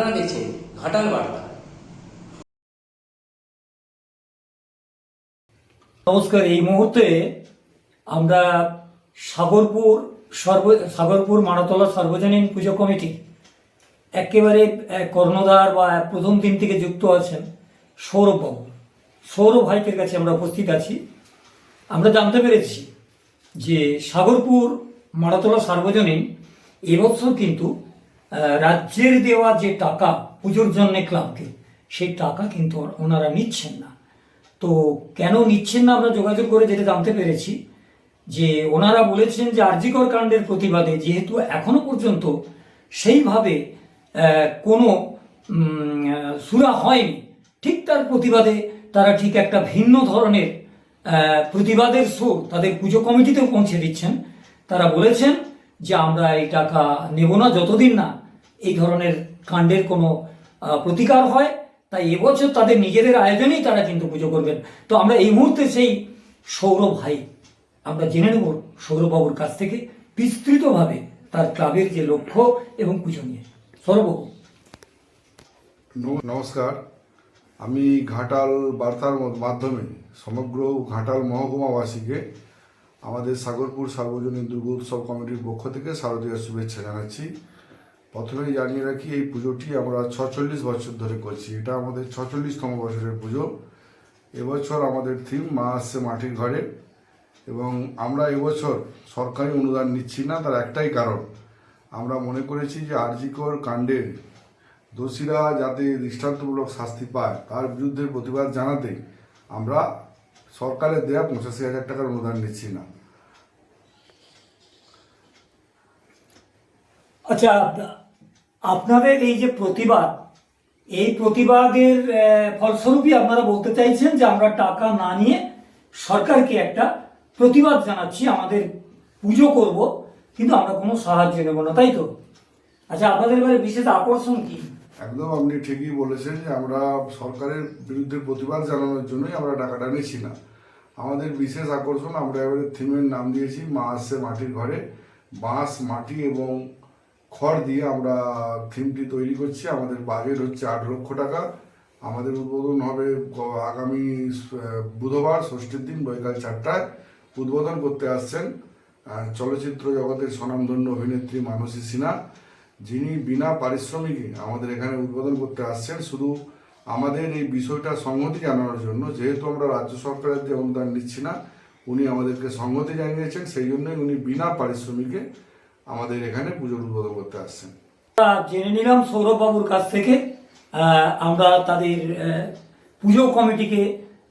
আপনারা দেখছেন ঘাটাল বার্তা। নমস্কার, এই মুহূর্তে আমরা সাগরপুর সর্ব, সাগরপুর মারাতলা সর্বজনীন পুজো কমিটি একেবারে কর্ণধার বা প্রথম দিন থেকে যুক্ত আছেন সৌরভবাবু। সৌরভ ভাইকের কাছে আমরা উপস্থিত আছি। আমরা জানতে পেরেছি যে সাগরপুর মারাতলা সার্বজনীন এবছর কিন্তু রাজ্যের দেওয়া যে টাকা, পুজোর জন্য ক্লাবকে, সেই টাকা কিন্তু ওনারা নিচ্ছেন না। তো কেন নিচ্ছেন না আমরা যোগাযোগ করে যেটা জানতে পেরেছি, যে ওনারা বলেছেন যে আরজিকর কাণ্ডের প্রতিবাদে যেহেতু এখনও পর্যন্ত সেইভাবে কোনো সুরা হয়নি, ঠিক তার প্রতিবাদে তারা ঠিক একটা ভিন্ন ধরনের প্রতিবাদের সুর তাদের পুজো কমিটিতেও পৌঁছে দিচ্ছেন। তারা বলেছেন যে আমরা এই টাকা নেব না যতদিন না এই ধরনের কাণ্ডের কোনো প্রতিকার হয়, তাই এবছর তাদের নিজেদের আয়োজনেই তারা কিন্তু পুজো করবেন। তো আমরা এই মুহূর্তে সেই সৌরভ ভাই, আমরা জেনে নেব সৌরভবাবুর কাছ থেকে বিস্তৃতভাবে তার ক্লাবের যে লক্ষ্য এবং পুজো নিয়ে। সৌরভবাবু। নমস্কার। আমি ঘাটাল বার্তার মাধ্যমে সমগ্র ঘাটাল মহকুমাবাসীকে, আমাদের সাগরপুর সার্বজনীন দুর্গা উৎসব কমিটির পক্ষ থেকে শারদীয় শুভেচ্ছা জানাচ্ছি। প্রথমেই জানিয়ে রাখি, এই পুজোটি আমরা ছচল্লিশ বছর ধরে করছি। এটা আমাদের ছচল্লিশতম বছরের পুজো। এবছর আমাদের থিম মা আসছে মাটির ঘরে এবং আমরা এবছর সরকারি অনুদান নিচ্ছি না, তার একটাই কারণ। আমরা মনে করেছি যে আরজিকর কাণ্ডের দোষীরা যাতে দৃষ্টান্তমূলক শাস্তি পায়, তার বিরুদ্ধে প্রতিবাদ জানাতে আমরা সরকারের দেয়া পঁচাশি হাজার টাকার অনুদান নিচ্ছি না। আচ্ছা আপনাদের এই যে প্রতিবাদ, এই প্রতিবাদের ফলস্বরূপই আপনারা বলতে চাইছেন যে আমরা টাকা না নিয়ে সরকারকে একটা প্রতিবাদ জানাচ্ছি, আমাদের পুজো করব, কিন্তু আমরা কোনো সাহায্য নেব না, তাই তো? আচ্ছা আপনাদের এবারে বিশেষ আকর্ষণ কি? একদম আপনি ঠিকই বলেছেন যে আমরা সরকারের বিরুদ্ধে প্রতিবাদ জানানোর জন্যই আমরা টাকাটা নিচ্ছি না। আমাদের বিশেষ আকর্ষণ, আমরা এবারে থিমের নাম দিয়েছি, মা আসছে মাটির ঘরে। বাঁশ, মাটি এবং খড় দিয়ে আমরা থিমটি তৈরি করছি। আমাদের বাজেট হচ্ছে আট লক্ষ টাকা। আমাদের উদ্বোধন হবে আগামী বুধবার, ষষ্ঠীর দিন, বৈকাল চারটায়। উদ্বোধন করতে আসছেন চলচ্চিত্র জগতের স্বনামধন্য অভিনেত্রী মানসী সিনহা, যিনি বিনা পারিশ্রমিকে আমাদের এখানে উদ্বোধন করতে আসছেন। শুধু আমাদের এই বিষয়টা সংহতি জানানোর জন্য, যেহেতু আমরা রাজ্য সরকারের যে অনুদান নিচ্ছি না, উনি আমাদেরকে সংহতি জানিয়েছেন, সেই জন্যই উনি বিনা পারিশ্রমিকে আমাদের এখানে পুজোর উদ্বোধন করতে আসছেন। জেনে নিলাম সৌরভ সৌরভবাবুর কাছ থেকে আহ, আমরা তাদের আহ, পুজো কমিটিকে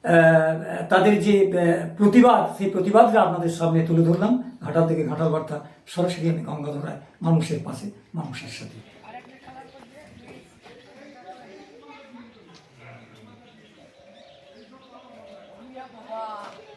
আহ, তাদের যে আহ, প্রতিবাদ সেই প্রতিবাদটা আপনাদের সামনে তুলে ধরলাম। ঘাটাল থেকে ঘাটাল বার্তা সরাসরি আমি গঙ্গাধর রায় মানুষের পাশে মানুষের সাথে। বাবা